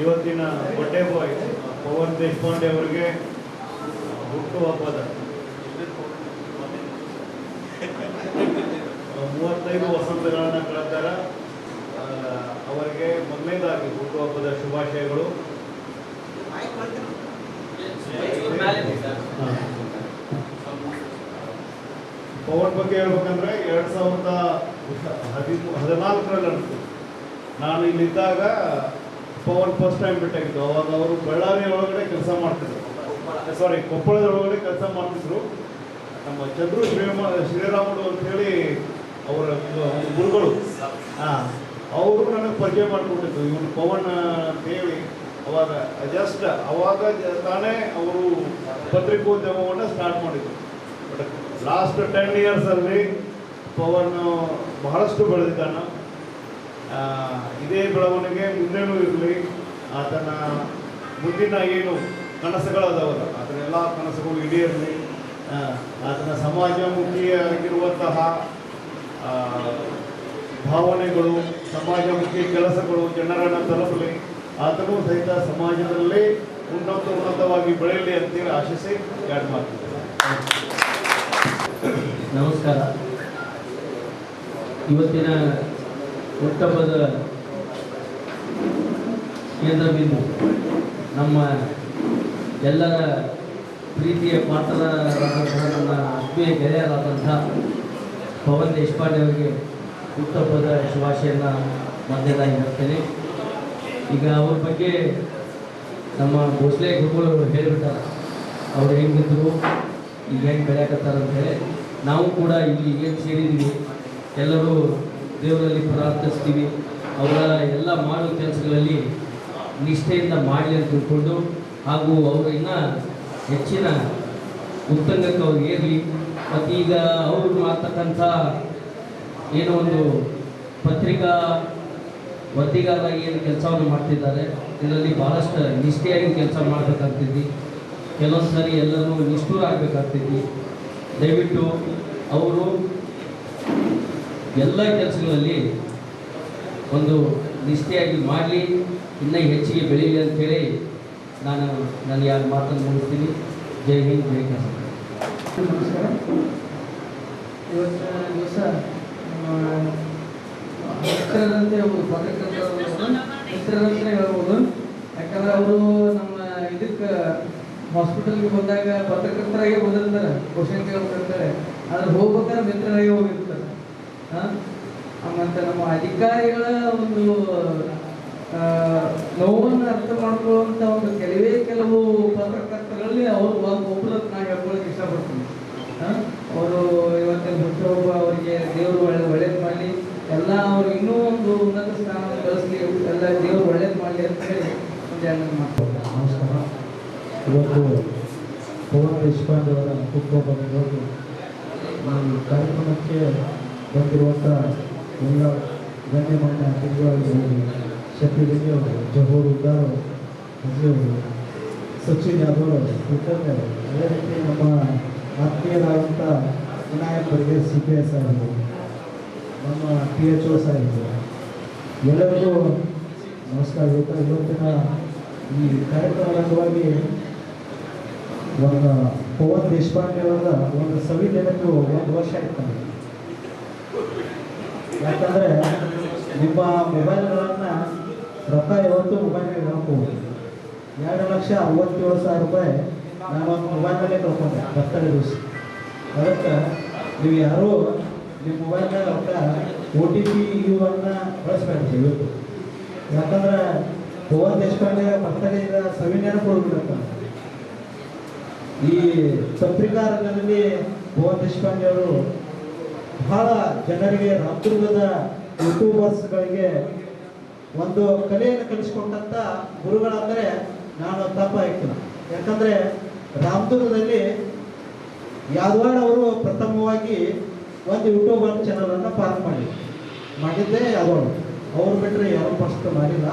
ಇವತ್ತಿನ ಬಡ್ಡೆ ಬಾಯ್ ಪವನ್ ದೇಶಪಾಂಡೆ ಅವರಿಗೆ ಹುಟ್ಟುಹಬ್ಬದ ಮೂವತ್ತೈದು ವಸಂತಗಳನ್ನು ಕಳೆದಾರ ಅವರಿಗೆ ಮೊದಲನೇದಾಗಿ ಹುಟ್ಟುಹಬ್ಬದ ಶುಭಾಶಯಗಳು. ಪವನ್ ಬಗ್ಗೆ ಹೇಳ್ಬೇಕಂದ್ರೆ ಎರಡ್ ಸಾವಿರದ ಹದಿಮೂ, ಹದಿನಾಲ್ಕರಲ್ಲಿ ನಾನು ಇಲ್ಲಿದ್ದಾಗ ಪವನ್ ಫಸ್ಟ್ ಟೈಮ್ ಬಿಟ್ಟಾಗಿದ್ದು ಅವಾಗ ಅವರು ಬಳ್ಳಾರಿ ಒಳಗಡೆ ಕೆಲಸ ಮಾಡ್ತಿದ್ರು. ಸಾರಿ ಕೊಪ್ಪಳದ ಒಳಗಡೆ ಕೆಲಸ ಮಾಡ್ತಿದ್ರು. ನಮ್ಮ ಚಂದ್ರು ಶ್ರೀರಾಮ ಶ್ರೀರಾಮುಡು ಅಂತ ಹೇಳಿ ಅವರ ಗುರುಗಳು. ಹಾಂ, ಅವರು ನನಗೆ ಪರಿಚಯ ಮಾಡಿಕೊಟ್ಟಿದ್ದು ಇವನು ಪವನ್ ಅಂತ ಹೇಳಿ. ಅವಾಗ ಜಸ್ಟ್ ಅವಾಗ ತಾನೇ ಅವರು ಪತ್ರಿಕೋದ್ಯಮವನ್ನು ಸ್ಟಾರ್ಟ್ ಮಾಡಿದ್ರು. ಬಟ್ ಲಾಸ್ಟ್ ಟೆನ್ ಇಯರ್ಸಲ್ಲಿ ಪವನ್ ಬಹಳಷ್ಟು ಬೆಳೆದಿದ್ದಾನೆ. ಇದೇ ಬೆಳವಣಿಗೆ ಮುಂದೇನು ಇರಲಿ. ಆತನ ಮುಂದಿನ ಏನು ಕನಸುಗಳದವಲ್ಲ ಆತನ ಎಲ್ಲ ಕನಸುಗಳು ಈಡೇರಲಿ. ಆತನ ಸಮಾಜಮುಖಿಯಾಗಿರುವಂತಹ ಭಾವನೆಗಳು, ಸಮಾಜಮುಖಿ ಕೆಲಸಗಳು ಜನರನ್ನು ತಲುಪಲಿ. ಆತನು ಸಹಿತ ಸಮಾಜದಲ್ಲಿ ಉನ್ನತ ಉನ್ನತವಾಗಿ ಬೆಳೆಯಲಿ ಅಂತೇಳಿ ಆಶಿಸಿ ಎರಡು ಮಾತು ನಮಸ್ಕಾರ. ಇವತ್ತಿನ ಹುಟ್ಟಹಬ್ಬದ ಕೇಂದ್ರ ಬಿಂದು ನಮ್ಮ ಎಲ್ಲರ ಪ್ರೀತಿಯ ಪಾತ್ರರಾದಂತಹ ನನ್ನ ಆತ್ಮೀಯ ಗೆಳೆಯರಾದಂಥ ಪವನ್ ದೇಶಪಾಂಡೆ ಅವರಿಗೆ ಉತ್ತಮದ ಶುಭಾಶಯನ ಮೊದಲನೇದಾಗಿ ಹೇಳ್ತೇನೆ. ಈಗ ಅವ್ರ ಬಗ್ಗೆ ನಮ್ಮ ಭೋಸ್ಲೆ ಗುರುಗಳು ಹೇಳಿಬಿಟ್ಟಾರ. ಅವ್ರು ಹೆಂಗಿದ್ರು, ಈಗ ಹೆಂಗೆ ಬೆಳೆಯಕತ್ತಾರ ಅಂತೇಳಿ ನಾವು ಕೂಡ ಇಲ್ಲಿ ಏನು ಸೇರಿದ್ದೀವಿ ಎಲ್ಲರೂ ದೇವರಲ್ಲಿ ಪ್ರಾರ್ಥಿಸ್ತೀವಿ. ಅವರ ಎಲ್ಲ ಮಾಡೋ ಕೆಲಸಗಳಲ್ಲಿ ನಿಷ್ಠೆಯಿಂದ ಮಾಡಲಿ ಅಂತ ತಿಳ್ಕೊಂಡು, ಹಾಗೂ ಅವರು ಇನ್ನೂ ಹೆಚ್ಚಿನ ಉತ್ತಂಗಕ್ಕೆ ಅವ್ರು ಏರಲಿ. ಮತ್ತು ಈಗ ಅವರು ಮಾಡ್ತಕ್ಕಂಥ ಏನೋ ಒಂದು ಪತ್ರಿಕಾ ವರದಿಗಾರರಾಗಿ ಏನು ಕೆಲಸವನ್ನು ಮಾಡ್ತಿದ್ದಾರೆ, ಇದರಲ್ಲಿ ಭಾಳಷ್ಟು ನಿಷ್ಠೆಯಾಗಿ ಕೆಲಸ ಮಾಡಬೇಕಾಗ್ತೈತಿ. ಕೆಲವೊಂದು ಸಾರಿ ಎಲ್ಲರೂ ನಿಷ್ಠೂರ ಆಗಬೇಕಾಗ್ತೈತಿ ದಯವಿಟ್ಟು ಅವರು ಎಲ್ಲ ಕೆಲಸಗಳಲ್ಲಿ ಒಂದು ನಿಷ್ಠೆಯಾಗಿ ಮಾಡಲಿ, ಇನ್ನೂ ಹೆಚ್ಚಿಗೆ ಬೆಳೀಲಿ ಅಂತೇಳಿ ನಾನು ನಾನು ಯಾರು ಮಾತನ್ನು ಮುಗಿಸ್ತೀನಿ. ಜೈ ಹಿಂದ್, ಜೈ ಕರ್ನಾಟಕ ನಮಸ್ಕಾರ. ದಿವಸ ಮಿತ್ರರಂತೆ ಹೇಳ್ಬೋದು ಮಿತ್ರರಂತೆ ಹೇಳ್ಬೋದು. ಯಾಕಂದ್ರೆ ಅವರು ನಮ್ಮ ಇದಕ್ಕೆ ಹಾಸ್ಪಿಟಲ್ಗೆ ಬಂದಾಗ ಪತ್ರಕರ್ತರಾಗೆ ಬಂದಿರ್ತಾರೆ. ಕ್ವಶನ್ ಕೇಳ್ಬಿಟ್ಟಿರ್ತಾರೆ ಆದ್ರೆ ಹೋಗ್ಬೇಕಾದ್ರೆ ಮಿತ್ರರಾಗೆ ಹೋಗಿರ್ತಾರೆ. ಮತ್ತು ನಮ್ಮ ಅಧಿಕಾರಿಗಳ ಒಂದು ನೋವನ್ನು ಅರ್ಥ ಮಾಡ್ಕೊಳ್ಳುವಂಥ ಒಂದು ಕೆಲವೇ ಕೆಲವು ಪತ್ರಕರ್ತರಲ್ಲಿ ಅವರು ಒಬ್ಬರು ನಾನು ಹೇಳ್ಕೊಳಕ್ಕೆ ಇಷ್ಟಪಡ್ತೀನಿ. ಅವರು ಇವತ್ತಿನ ಹುಟ್ಟುಹಬ್ಬ ಅವರಿಗೆ ದೇವರು ಒಳ್ಳೆ, ಒಳ್ಳೇದು ಮಾಡಲಿ. ಎಲ್ಲ ಅವರು ಇನ್ನೂ ಒಂದು ಉನ್ನತ ಸ್ಥಾನ ಕಳಿಸ್ಲಿ ಎಲ್ಲ ದೇವರು ಒಳ್ಳೇದು ಮಾಡಲಿ ಅಂತ ಹೇಳಿ ಒಂದು ಮಾಡ್ಕೊಳ್ತಾರೆ ನಮಸ್ಕಾರ. ಇವತ್ತು ದೇಶಪಾಂಡೆ ಅವರ ಕಾರ್ಯಕ್ರಮಕ್ಕೆ ಬಂದಿರುವಂಥ ಎಲ್ಲ ಗಣ್ಯಮಾನ್ಯ ಅತಿಥಿಗಳಾಗಿರ್ಬೋದು ರೆಡ್ಡಿ ಅವರು ಜಹೂರ್ ಉದ್ದಾರ್ ಅವರು ಸಚಿನ್ ಯಾದವ್ ಅವರು ಅದೇ ರೀತಿ ನಮ್ಮ ವಿನಾಯಕ್ ಅವರಿಗೆ ಸಿ ಪಿ ಎಸ್ ಸಾಹೇಬರು, ನಮ್ಮ ಪಿ ಎಚ್ ಓ ಸಾಹೇಬರು, ಎಲ್ಲರಿಗೂ ನಮಸ್ಕಾರ ಇವತ್ತು ಇವತ್ತಿನ ಈ ಕಾರ್ಯಕ್ರಮದ ಅಂಗವಾಗಿ ಒಂದು ಪವನ್ ದೇಶಪಾಂಡೆ ಅವರ ಒಂದು ಸವಿ ನೆನಪು ಒಂದು ವರ್ಷ ಆಯ್ತು. ಯಾಕಂದ್ರೆ ನಿಮ್ಮ ಮೊಬೈಲ್ಗಳನ್ನು ರೊಕ್ಕ ಯಾವತ್ತು ಮೊಬೈಲ್ಗೆ ನೋಡ್ಕೋಬೋದು ಎರಡು ಲಕ್ಷ ಅರವತ್ತೇಳು ಸಾವಿರ ರೂಪಾಯಿ ನಾನು ಮೊಬೈಲ್ನಲ್ಲೇ ಕಳ್ಕೊಂಡೆ ಬರ್ತಡೇ ದಿವಸ. ಅದಕ್ಕೆ ನೀವು ಯಾರೂ ನಿಮ್ಮ ಮೊಬೈಲ್ನಾಗ ರೊಕ್ಕ ಓ ಟಿ ಪಿ ಇವನ್ನ ಬಳಸ್ಬೇಕು ಇವತ್ತು. ಯಾಕಂದ್ರೆ ಪವನ್ ದೇಶಪಾಂಡೆ ಬರ್ತಡೇ ಸವಿ ನೆನಪು ಹೋಗ್ಬಿಡತ್ತ ಈ ಪತ್ರಿಕಾ ರಂಗದಲ್ಲಿ ಪವನ್ ದೇಶಪಾಂಡೆ ಅವರು ಬಹಳ ಜನರಿಗೆ, ರಾಮದುರ್ಗದ ಯೂಟ್ಯೂಬರ್ಸ್ಗಳಿಗೆ ಒಂದು ಕಲೆಯನ್ನು ಕಲಿಸ್ಕೊಂಡಂತ ಗುರುಗಳಂದರೆ ನಾನು ತಪ್ಪ ಹಾಕ್ತೀನಿ ಯಾಕಂದ್ರೆ ರಾಮದುರ್ಗದಲ್ಲಿ ಯಾದವಾಡ್ ಅವರು ಪ್ರಥಮವಾಗಿ ಒಂದು ಯೂಟ್ಯೂಬರ್ ಚಾನಲ್ ಅನ್ನು ಪ್ರಾರಂಭ ಮಾಡಿದ್ರು. ಮಾಡಿದ್ದೇ ಯಾದವಾಡ. ಅವ್ರು ಬಿಟ್ಟರೆ ಯಾರು ಫಸ್ಟ್ ಮಾಡಿಲ್ಲ.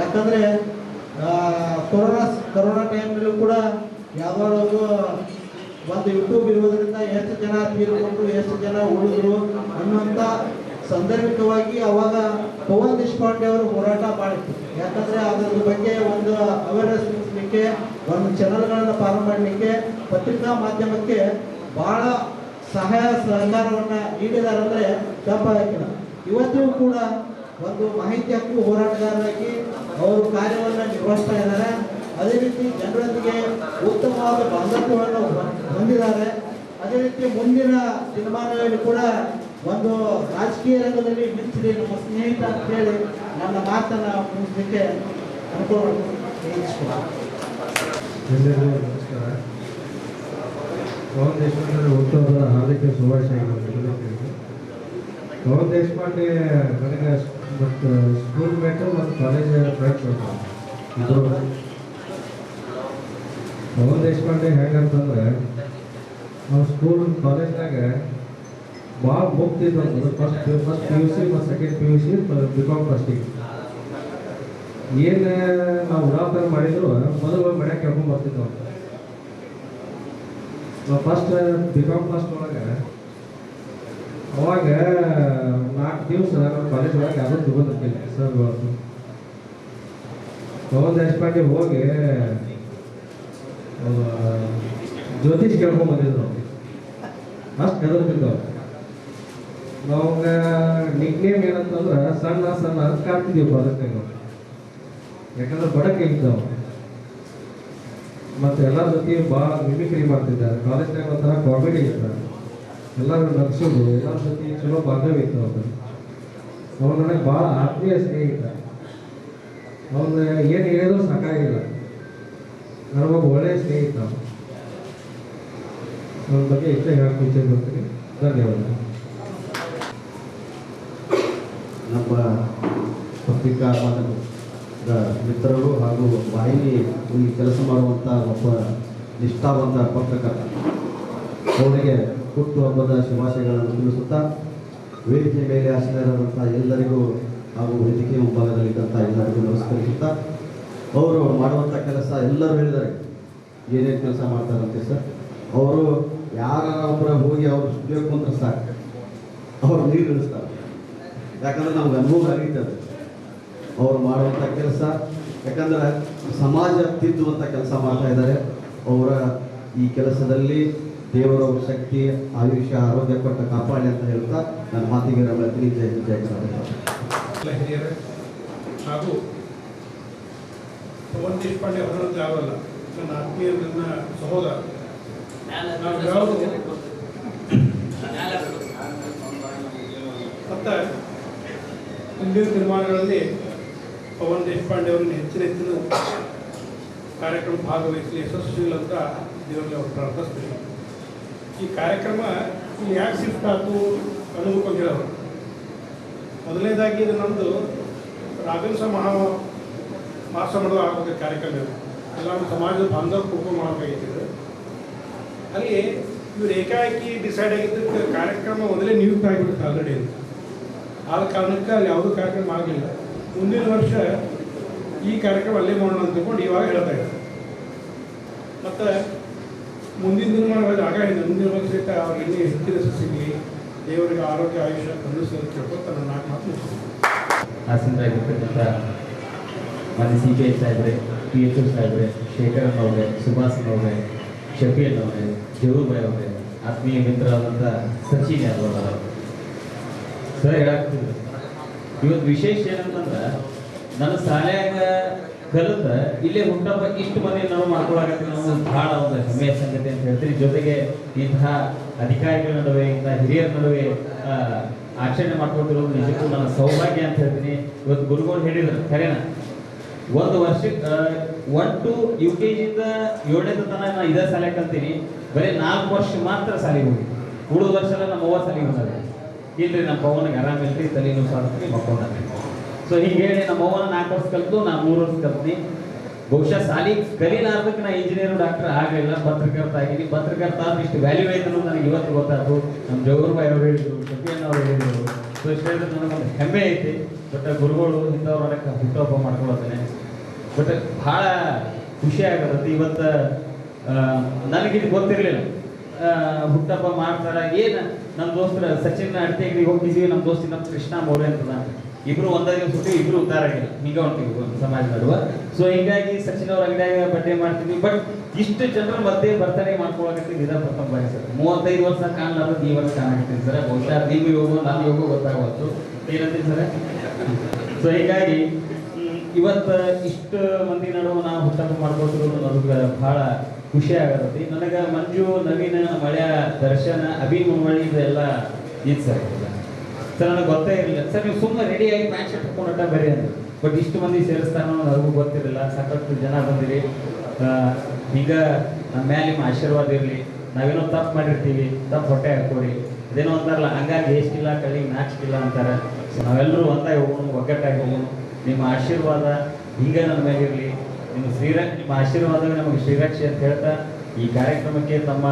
ಯಾಕಂದ್ರೆ ಕೊರೋನಾ ಕೊರೋನಾ ಟೈಮಲ್ಲೂ ಕೂಡ ಯಾದವಾಡ ಅವರು ಒಂದು ಯೂಟ್ಯೂಬ್ ಇರುವುದರಿಂದ ಎಷ್ಟು ಜನ ತೀರ್ಕೊಂಡ್ರು ಎಷ್ಟು ಜನ ಉಳಿದ್ರು ಅನ್ನುವಂಥ ಸಂದರ್ಭಿಕವಾಗಿ ಅವಾಗ ಪವನ್ ದೇಶಪಾಂಡೆ ಅವರು ಹೋರಾಟ ಮಾಡಿದ್ರು. ಯಾಕಂದ್ರೆ ಅದರ ಬಗ್ಗೆ ಒಂದು ಅವೇರ್ನೆಸ್ ಮೂಡಿಸ್ಲಿಕ್ಕೆ, ಒಂದು ಚಾನಲ್ಗಳನ್ನು ಪ್ರಾರಂಭ ಮಾಡಲಿಕ್ಕೆ, ಪತ್ರಿಕಾ ಮಾಧ್ಯಮಕ್ಕೆ ಬಹಳ ಸಹಾಯ ಸಹಕಾರವನ್ನ ನೀಡಿದಾರಂದ್ರೆ ತಪ್ಪಾಗಿಲ್ಲ ಇವತ್ತಿಗೂ ಕೂಡ ಒಂದು ಮಾಹಿತಿ ಹಕ್ಕು ಹೋರಾಟಗಾರರಾಗಿ ಅವರು ಕಾರ್ಯವನ್ನು ನಿರ್ವಹಿಸ್ತಾ ಇದ್ದಾರೆ. ಅದೇ ರೀತಿ ಜನರೊಂದಿಗೆ ಉತ್ತಮವಾದ ಬಾಂಧವ್ಯವನ್ನು ಹೊಂದಿದ್ದಾರೆ. ಅದೇ ರೀತಿ ಮುಂದಿನ ದಿನಮಾನಗಳಲ್ಲಿ ಕೂಡ ಒಂದು ರಾಜಕೀಯ ರಂಗದಲ್ಲಿ ಮಿಂಚಿದೆ ನಮ್ಮ ಸ್ನೇಹಿತ ಅಂತ ಹೇಳಿ ನನ್ನ ಮಾತನ್ನ ಮುಗಿಸಲಿಕ್ಕೆ ಅನುಕೂಲ ಎಲ್ಲರಿಗೂ ನಮಸ್ಕಾರ. ಪವನ್ ದೇಶಪಾಂಡೆ ಹುಟ್ಟುಹಬ್ಬದ ಹಾರ್ದಿಕ ಶುಭಾಶಯಗಳು ಪವನ್ ದೇಶಪಾಂಡೆ ನನಗೆ ಮತ್ತು ಸ್ಕೂಲ್ ಮೇಟು ಮತ್ತು ಕಾಲೇಜ್ ಫ್ರೆಂಡ್ಸ್ ಪವನ್ ದೇಶಪಾಂಡೆ ಹೆಂಗಂತಂದ್ರೆ ನಾವು ಸ್ಕೂಲ್ ಕಾಲೇಜ್ನಾಗ ಭಾಳ ಮುಗ್ತಿದ್ದು first first P U C ಮತ್ತು second P U C B com ಫಸ್ಟಿಗೆ ಏನು ನಾವು ಉಡಾಪನ ಮಾಡಿದ್ರು ಮೊದಲು ಮನೆ ಕೇಳ್ಕೊಂಡು ಬರ್ತಿದ್ವು ನಾವು ಫಸ್ಟ್ ಬಿ ಕಾಮ್ ಫಸ್ಟ್ ಒಳಗೆ ಅವಾಗ ನಾಲ್ಕು ದಿವಸ ನಮ್ಮ ಕಾಲೇಜ್ ಒಳಗೆ ಯಾವುದೋ ತಗೊಂಡಿರ್ತಿಲ್ಲ ಸರ್ ಪವನ್ ದೇಶಪಾಂಡೆ ಹೋಗಿ ಜ್ಯೋತಿಷ್ ಕೇಳ್ಕೊಂಡ್ ಬಂದಿದ್ರು ಅಷ್ಟು ಹೆದರ್ತಿದ್ದವು ನಮ್ಗ ನಿಕ್ ನೇಮ್ ಏನಂತಂದ್ರೆ ಸಣ್ಣ ಸಣ್ಣ ಅಂತ ಕಾಡ್ತಿದ್ದೀವಿ ಅದಕ್ಕೆ ನಾವು. ಯಾಕಂದ್ರೆ ಬಡಕ್ಕೆ ಇತ್ತು ಮತ್ತೆ ಎಲ್ಲರ ಜೊತೆ ಭಾಳ ಮಿಮಿಕ್ರಿ ಮಾಡ್ತಿದ್ದಾರೆ ಕಾಲೇಜ್ನಾಗ ಒಂಥರ ಕಾಮಿಡಿ ಇತ್ತು. ಎಲ್ಲರೂ ನಗ್ಸೋದು, ಎಲ್ಲರ ಜೊತೆ ಚಲೋ ಬಾಂಧವ್ಯ ಇತ್ತು ಅವ್ರು ಅವ್ನು ನನಗೆ ಭಾಳ ಆತ್ಮೀಯ ಸ್ನೇಹಿತ. ಅವನು ಏನು ಹೇಳಿದ್ರು ಸಾಕಾಗಿಲ್ಲ. ನನಗೊಬ್ಬ ಒಳ್ಳೆಯ ಸ್ನೇಹಿತ. ನನ್ನ ಬಗ್ಗೆ ಇಷ್ಟೇ ಹೇಳಕ್ಕೆ ಇಚ್ಛೆ ಧನ್ಯವಾದ ನಮ್ಮ ಪತ್ರಿಕಾ ಮಿತ್ರರು ಹಾಗೂ ವಾಹಿನಿ ಇಲ್ಲಿ ಕೆಲಸ ಮಾಡುವಂಥ ಒಬ್ಬ ನಿಷ್ಠಾವಂತ ಪತ್ರಕರ್ತ ಅವರಿಗೆ ಹುಟ್ಟುಹಬ್ಬದ ಶುಭಾಶಯಗಳನ್ನು ತಿಳಿಸುತ್ತಾ ವೇದಿಕೆ ಮೇಲೆ ಆಸೀನರಾದಂಥ ಎಲ್ಲರಿಗೂ ಹಾಗೂ ವೇದಿಕೆ ಮುಂಭಾಗದಲ್ಲಿದ್ದಂಥ ಎಲ್ಲರಿಗೂ ನಮಸ್ಕರಿಸುತ್ತಾ ಅವರು ಮಾಡುವಂಥ ಕೆಲಸ ಎಲ್ಲರೂ ಹೇಳಿದ್ದಾರೆ ಏನೇನು ಕೆಲಸ ಮಾಡ್ತಾರಂತೆ ಸರ್? ಅವರು ಯಾರ ಒಬ್ಬರ ಹೋಗಿ ಅವರು ಸ್ಟುಡಿಯೋಕ್ಕೆ ಕುಂತ್ರೆ ಸಾಕು. ಅವರು ನೀರು ಇಳಿಸ್ತಾರೆ. ಯಾಕಂದ್ರೆ ನಮ್ಗೆ ಅನುಭವ ಆಗೈತೆ ಅದು. ಅವ್ರು ಮಾಡುವಂಥ ಕೆಲಸ, ಯಾಕಂದ್ರೆ ಸಮಾಜ ತಿದ್ದುವಂಥ ಕೆಲಸ ಮಾಡ್ತಾ ಇದ್ದಾರೆ. ಅವರ ಈ ಕೆಲಸದಲ್ಲಿ ದೇವರ ಶಕ್ತಿ ಆಯುಷ್ಯ ಆರೋಗ್ಯ ಕೊಟ್ಟ ಕಾಪಾಡಿ ಅಂತ ಹೇಳ್ತಾ ನನ್ನ ಮಾತಿಗೆ ರಮಣಿ ಜಯ ಹಿರಿಯರೇ, ಹಾಗೂ ಪವನ್ ದೇಶಪಾಂಡೆ ಅವರದ್ದು ಯಾವಲ್ಲ ನನ್ನ ಆತ್ಮೀಯ ನನ್ನ ಸಹೋದರ. ನಾವು ಯಾವುದು ಮತ್ತು ಮುಂದಿನ ನಿರ್ಮಾಣಗಳಲ್ಲಿ ಪವನ್ ದೇಶಪಾಂಡೆ ಅವರನ್ನು ಹೆಚ್ಚಿನ ಹೆಚ್ಚಿನ ಕಾರ್ಯಕ್ರಮ ಭಾಗವಹಿಸಲಿ ಯಶಸ್ವಿ ಅಂತ ದೇವರಲ್ಲಿ ಅವರು ಪ್ರಾರ್ಥಿಸ್ತೀನಿ ಈ ಕಾರ್ಯಕ್ರಮ ಇಲ್ಲಿ ಯಾಕೆ ಶಿಫ್ಟ್ ಆಯಿತು ಅನ್ನೋದಕ್ಕೊಂದು ಹೇಳೋರು ಮೊದಲನೇದಾಗಿ ಇದು ನಮ್ಮದು ರಾಘವೇಂದ್ರ ಮಹಾ ಮಾಸ ಮಾಡೋದು ಆಗುವಂಥ ಕಾರ್ಯಕ್ರಮ ಇದೆ ಎಲ್ಲ ಸಮಾಜದ ಬಾಂಧವ ಕುಟುಂಬ ಮಾಡಬೇಕಾಗಿತ್ತು. ಅಲ್ಲಿ ಇವ್ರು ಏಕಾಏಕಿ ಡಿಸೈಡ್ ಆಗಿದ್ದಕ್ಕೆ ಕಾರ್ಯಕ್ರಮ ಮೊದಲೇ ನಿಯುಕ್ತ ಆಗಿಬಿಡುತ್ತೆ ಆಲ್ರೆಡಿ ಆದ ಕಾರಣಕ್ಕೆ ಅಲ್ಲಿ ಯಾವುದೂ ಕಾರ್ಯಕ್ರಮ ಆಗಲಿಲ್ಲ ಮುಂದಿನ ವರ್ಷ ಈ ಕಾರ್ಯಕ್ರಮ ಅಲ್ಲೇ ಮಾಡೋಣ ಅಂತ ತಿಳ್ಕೊಂಡು ಇವಾಗ ಹೇಳ್ತಾ ಇದ್ದಾರೆ. ಮತ್ತು ಮುಂದಿನ ದಿನಮಾನಗಳಲ್ಲಿ ಆಗ ಇದೆ ಮುಂದಿನ ವರ್ಷ ಅವ್ರಿಗೆ ಇನ್ನೂ ಹೆಚ್ಚಿನ ಸಿಗಲಿ ದೇವರಿಗೆ ಆರೋಗ್ಯ, ಆಯುಷ್ಯ ಕರುಣಿಸಲು ಕೇಳ್ಕೊತ ನನ್ನ ನಾಲ್ಕು ಮಾತು ಮುಗಿಸ್ತೀನಿ ಮಾನ್ಯ ಸಿ ಕೆ ಸಾಹೇಬ್ರೆ, ಪಿ ಎಚ್ ಒ ಸಾಹೇಬ್ರೆ ಶೇಖರನ್ ಅವರೇ, ಸುಭಾಷ್ ಅವರೇ ಶಫೀನ್ ಅವರೇ ಜವೂರ್ಬಾಯ್ ಅವರೇ, ಆತ್ಮೀಯ ಮಿತ್ರರಾದಂಥ ಸಚಿನ್ ಯಾದವ್ ಅವರು. ಸರ್ ಹೇಳಾಕ್ತಿದ್ರು ಇವತ್ತು ವಿಶೇಷ ಏನಂತಂದ್ರೆ, ನನ್ನ ಶಾಲ್ಯಾಗ ಕಲಿತ ಇಲ್ಲೇ ಹುಟ್ಟಪ್ಪ ಇಷ್ಟು ಮನೆ ನಾವು ಮಾಡ್ಕೊಳಕತ್ತೀವಿ ನಾವು ಭಾಳ ಒಂದು ಹೆಮ್ಮೆಯ ಸಂಗತಿ ಅಂತ ಹೇಳ್ತೀವಿ ಜೊತೆಗೆ ಇಂತಹ ಅಧಿಕಾರಿಗಳ ನಡುವೆ, ಇಂತಹ ಹಿರಿಯರ ನಡುವೆ ಆಚರಣೆ ಮಾಡ್ಕೊತಿರೋದು ನಿಜಕ್ಕೂ ನನ್ನ ಸೌಭಾಗ್ಯ ಅಂತ ಹೇಳ್ತೀನಿ. ಇವತ್ತು ಗುರುಗಳು ಹೇಳಿದ್ರು ಖರೇನ ಒಂದು ವರ್ಷ ಒಟ್ಟು ಯು ಕೆ ಜಿಯಿಂದ ಏಳನೇ ತನಕ ನಾ ಇದೇ ಶಾಲೆ ಕಲ್ತೀನಿ. ಬರೀ ನಾಲ್ಕು ವರ್ಷ ಮಾತ್ರ ಶಾಲೆಗೆ ಹೋಗಿ ಉಳಿದ ವರ್ಷ ಎಲ್ಲ ನಮ್ಮ ಅವ್ವ ಶಾಲೆಗೆ ಹೋಗೋದು ಇಲ್ರಿ, ನಮ್ಮ ಪವನಿಗೆ ಆರಾಮಿಲ್ರಿ ತಲೆನೂ ಸಾಧಿಸ್ತೀನಿ ಮಕ್ಕಳ ಸೊ ಹೀಗೆ ಹೇಳಿ ನಮ್ಮ ಅವ್ವನ ನಾಲ್ಕು ವರ್ಷ ಕಲ್ತು, ನಾ ಮೂರು ವರ್ಷ ಕಲ್ತೀನಿ. ಬಹುಶಃ ಸಾಲಿ ಕಲೀಲಾರ್ದಕ್ಕೆ ನಾ ಇಂಜಿನಿಯರ್ ಡಾಕ್ಟರ್ ಆಗಲಿಲ್ಲ. ಪತ್ರಕರ್ತ ಆಗಿದ್ದೀನಿ. ಪತ್ರಕರ್ತ ಇಷ್ಟು ವ್ಯಾಲ್ಯೂ ಐತೆ ನನಗೆ ಇವತ್ತು ಗೊತ್ತಾಯ್ತು. ನಮ್ಮ ಜಗೂರ್ಬಾಯಿ ಅವರು ಹೇಳಿದ್ರು, ಸತ್ಯಣ್ಣ ಅವರು ಹೇಳಿದ್ರು. ಸೊ ಇಷ್ಟು ನನಗೊಂದು ಹೆಮ್ಮೆ ಐತಿ. ಬಟ್ ಗುರುಗಳು ಇಂಥವ್ರೊಳಗೆ ಹುಟ್ಟುಹಬ್ಬ ಮಾಡ್ಕೊಳತ್ತೇನೆ ಬಟ್ ಭಾಳ ಖುಷಿ ಆಗತ್ತೆ ಇವತ್ತು ನನಗಿದು ಗೊತ್ತಿರಲಿಲ್ಲ. ಆ, ಹುಟ್ಟಹಬ್ಬ ಮಾಡ್ತಾರ. ಏನ್ ನಮ್ಮ ದೋಸ್ತರ ಸಚಿನ್ ಅಡ್ತೆಗಿರಿ ಹೋಗಿದ್ವಿ ನಮ್ಮ ದೋಸ್ತಿನ ನಮ್ಮ ಕೃಷ್ಣ ಮೌರ್ಯ ಅಂತದ. ಇಬ್ರು ಒಂದೇ ದಿವಸ ಹುಟ್ಟಿ ಇಬ್ರು ಉದ್ದಾರ ಆಗಿಲ್ಲ ಹೊಂಟಿವಿ ಒಂದು ಸಮಾಜ ನಡುವ. ಸೊ ಹಿಂಗಾಗಿ ಸಚಿನ್ ಅವ್ರ ಅಂಗಡಿಯಾಗ ಬಡ್ಡೆ ಮಾಡ್ತೀವಿ. ಬಟ್ ಇಷ್ಟು ಜನರ ಮಧ್ಯೆ ಬರ್ತಾನೆ ಮಾಡ್ಕೊಳಕತ್ತೀವಿ ಇದ ಪ್ರಥಮ ಬಾರಿ ಸರ್. ಮೂವತ್ತೈದು ವರ್ಷ ಕಾಣಲಾರ್ದು ಈ ವರ್ಷ ಕಾಣಕತ್ತೀನಿ ಸರ್. ಬಹುಶಃ ನೀವು ಯೋಗ ನಾನು ಯೋಗ ಗೊತ್ತಾಗವತ್ತು ಏನಂತೀನಿ ಸರ್? ಸೊ ಹೀಗಾಗಿ ಇವತ್ತು ಇಷ್ಟು ಮಂದಿ ನಡುವೆ ನಾವು ಹುಟ್ಟಹಬ್ಬ ಮಾಡ್ಕೊತಿರೋದು ನನಗೆ ಬಹಳ ಖುಷಿ ಆಗತ್ತೆ. ನನಗೆ ಮಂಜು, ನವೀನ, ಮಳೆಯ ದರ್ಶನ ಅಭಿಮಳಿ ಇದೆಲ್ಲ ಇತ್ತು ಸರ್. ಸರ್ ನನಗೆ ಗೊತ್ತೇ ಇರಲಿಲ್ಲ. ಸರ್, ನೀವು ಸುಮ್ಮನೆ ರೆಡಿಯಾಗಿ ಪ್ಯಾಂಟ್ ಶರ್ಟ್ ಹಾಕೊಂಡ ಬೇರೆ ಅಂತ ಬಟ್ ಇಷ್ಟು ಮಂದಿ ಸೇರಿಸ್ತಾನೋ ನನಗೂ ಗೊತ್ತಿರಲಿಲ್ಲ. ಸಾಕಷ್ಟು ಜನ ಬಂದಿರಿ. ಈಗ ನಮ್ಮ ಮೇಲೆ ನಿಮ್ಮ ಆಶೀರ್ವಾದ ಇರಲಿ. ನಾವೇನೋ ತಪ್ಪು ಮಾಡಿರ್ತೀವಿ. ತಪ್ಪು ಹೊಟ್ಟೆ ಹಾಕೋರಿ. ಅದೇನೋ ಅಂತಾರಲ್ಲ, ಹಂಗಾಗಿ ಎಷ್ಟಿಲ್ಲ ಕಳ್ಳಿಗೆ ನಾಚಿಕಿಲ್ಲ ಅಂತಾರೆ. ನಾವೆಲ್ಲರೂ ಒಂದಾಗಿ ಹೋಗೋಣ, ಒಗ್ಗಟ್ಟಾಗಿ ಹೋಗೋಣ. ನಿಮ್ಮ ಆಶೀರ್ವಾದ ಈಗ ನನ್ನ ಇರಲಿ. ನಿಮ್ಮ ಶ್ರೀರ, ನಿಮ್ಮ ಆಶೀರ್ವಾದವೇ ನಮಗೆ ಶ್ರೀರಕ್ಷೆ ಅಂತ ಹೇಳ್ತಾ ಈ ಕಾರ್ಯಕ್ರಮಕ್ಕೆ ತಮ್ಮ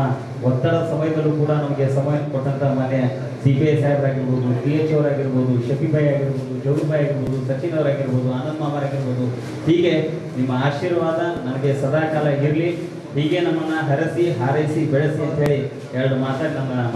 ಒತ್ತಡ ಸಮಯದಲ್ಲೂ ಕೂಡ ನಮಗೆ ಸಮಯ ಕೊಟ್ಟಂತ ಮನೆ ಸಿ ಬಿ ಐ ಸಾಹೇಬರಾಗಿರ್ಬೋದು, ಟಿ ಎಚ್ ಅವರಾಗಿರ್ಬೋದು ಶಫಿಭಾಯಿ ಆಗಿರ್ಬೋದು ಜೋಗುಬಾಯಿ ಆಗಿರ್ಬೋದು, ಸಚಿನ್ ಅವರಾಗಿರ್ಬೋದು, ಆನಂದ್ ಮಾಮರಾಗಿರ್ಬೋದು ಹೀಗೆ ನಿಮ್ಮ ಆಶೀರ್ವಾದ ನನಗೆ ಸದಾಕಾಲ ಇರಲಿ. ಹೀಗೆ ನಮ್ಮನ್ನ ಹರಸಿ, ಹಾರೈಸಿ, ಬೆಳೆಸಿ ಅಂತ ಹೇಳಿ ಎರಡು ಮಾತಾಡಿ ನಮ್ಮ